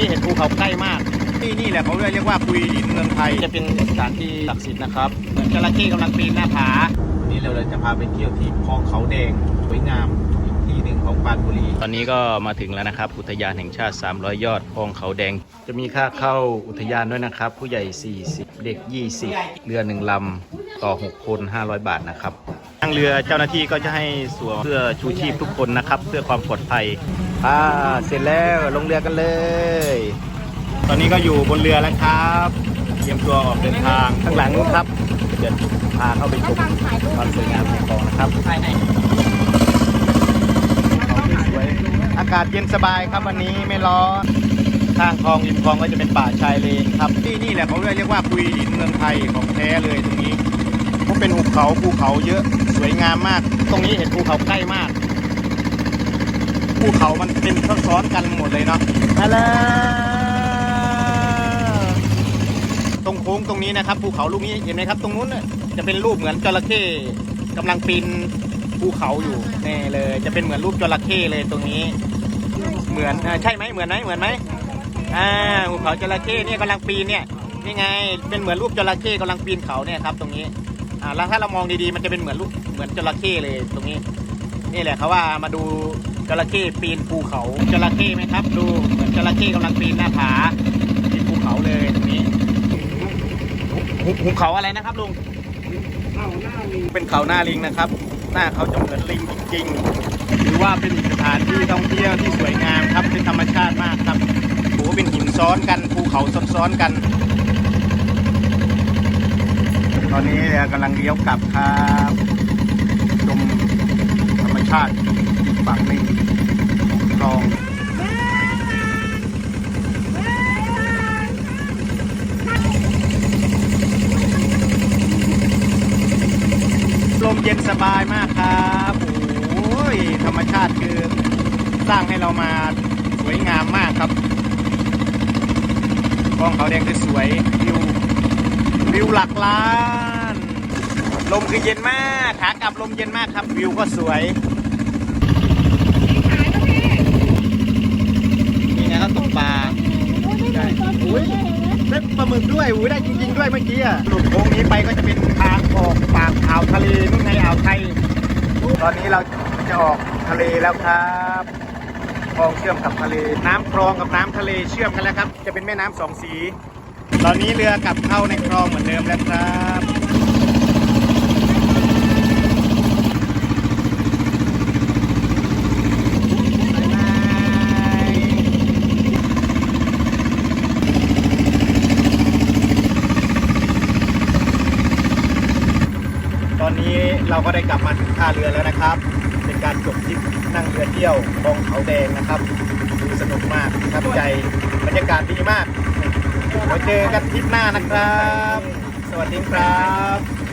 นี้เห็นภูเขาใกล้มาก ที่นี่แหละเขาเรียกว่าปุยหินเมืองไทย จะเป็นสถานที่ศักดิ์สิทธิ์นะครับเหมือนจระเข้กำลังปีนหน้าผาวันนี้เราจะพาไปเที่ยวที่คลองเขาแดงสวยงามอีกที่หนึ่งของปรานบุรี ตอนนี้ก็มาถึงแล้วนะครับ อุทยานแห่งชาติ 300 ยอดคลองเขาแดง จะมีค่าเข้าอุทยานด้วยนะครับ ผู้ใหญ่ 40 เด็ก 20 เรือหนึ่งลำต่อ 6 คน 500 บาทนะครับ ทางเรือเจ้าหน้าที่ก็จะให้สวมเสื้อชูชีพทุกคนนะครับ เพื่อความปลอดภัยอ่าเสร็จแล้วลงเรือกันเลย ตอนนี้ก็อยู่บนเรือแล้วครับเตรียมตัวออกเดินทางข้างหลังนู้นครับเดี๋ยวพาเข้าไปชมความสวยงามของคลองนะครับสวยๆอากาศเย็นสบายครับวันนี้ไม่ร้อนข้างคลองริมคลองก็จะเป็นป่าชายเลนครับที่นี่แหละเขาเรียกว่าปุยหินเมืองไทยของแท้เลยตรงนี้ เขาภูเขาเยอะสวยงามมาก ตรงนี้เห็นภูเขาใกล้มาก ภูเขามันเป็นซ้อนๆกันหมดเลยเนาะมาแล้วตรงโค้งตรงนี้นะครับภูเขาลูกนี้เห็นไหมครับ ตรงนู้นจะเป็นรูปเหมือนจระเข้กำลังปีนภูเขาอยู่แน่เลย จะเป็นเหมือนรูปจระเข้เลยตรงนี้ เหมือนใช่ไหมเหมือนไหมเหมือนไหมอ่าภูเขาจระเข้เนี่ยกำลังปีนเนี่ยนี่ไง เป็นเหมือนรูปจระเข้กำลังปีนเขาเนี่ยครับ ตรงนี้ อ่าแล้วถ้าเรามองดีๆมันจะเป็นเหมือนลูกเหมือนจระเข้เลยตรงนี้ นี่แหละเขาว่ามาดูจระเข้ปีนภูเขาจระเข้ไหมครับ ดูเหมือนจระเข้กำลังปีนหน้าผาปีนภูเขาเลยตรงนี้หุบหุบเขาอะไรนะครับลุงเป็นเขาหน้าลิงนะครับ หน้าเขาจะเหมือนลิงจริงๆถือว่าเป็นสถานที่ท่องเที่ยวที่สวยงามครับเป็นธรรมชาติมากครับโอ้โหเป็นหินซ้อนกันภูเขาซ้อนๆกัน ตอนนี้กำลังเลี้ยวกลับครับชมธรรมชาติอีกฝั่งหนึ่งคลองลมเย็นสบายมากครับโอ้ยธรรมชาติคือสร้างให้เรามาสวยงามมากครับคลองเขาแดงคือสวยวิว วิวหลักล้าน ลมคือเย็นมากขากลับลมเย็นมากครับวิวก็สวยนี่นะครับตกปลาใช่อุ้ยได้ปลาหมึกด้วยอุ้ยได้จริง ๆ ด้วยเมื่อกี้อะหลุดโค้งนี้ไปก็จะเป็นทางออกปากอ่าวทะเลนู่นไงอ่าวไทย ตอนนี้เราจะออกทะเลแล้วครับคลองเชื่อมกับทะเล น้ำคลองกับน้ำทะเลเชื่อมกันแล้วครับ จะเป็นแม่น้ำสองสี ตอนนี้เรือกลับเข้าในคลองเหมือนเดิมแล้วครับบ๊ายบายตอนนี้เราก็ได้กลับมาถึงท่าเรือแล้วนะครับ เป็นการจบทริปนั่งเรือเที่ยวคลองเขาแดงนะครับดูสนุกมากประทับใจบรรยากาศดีมาก ไว้เจอกันทริปหน้านะครับ สวัสดีครับ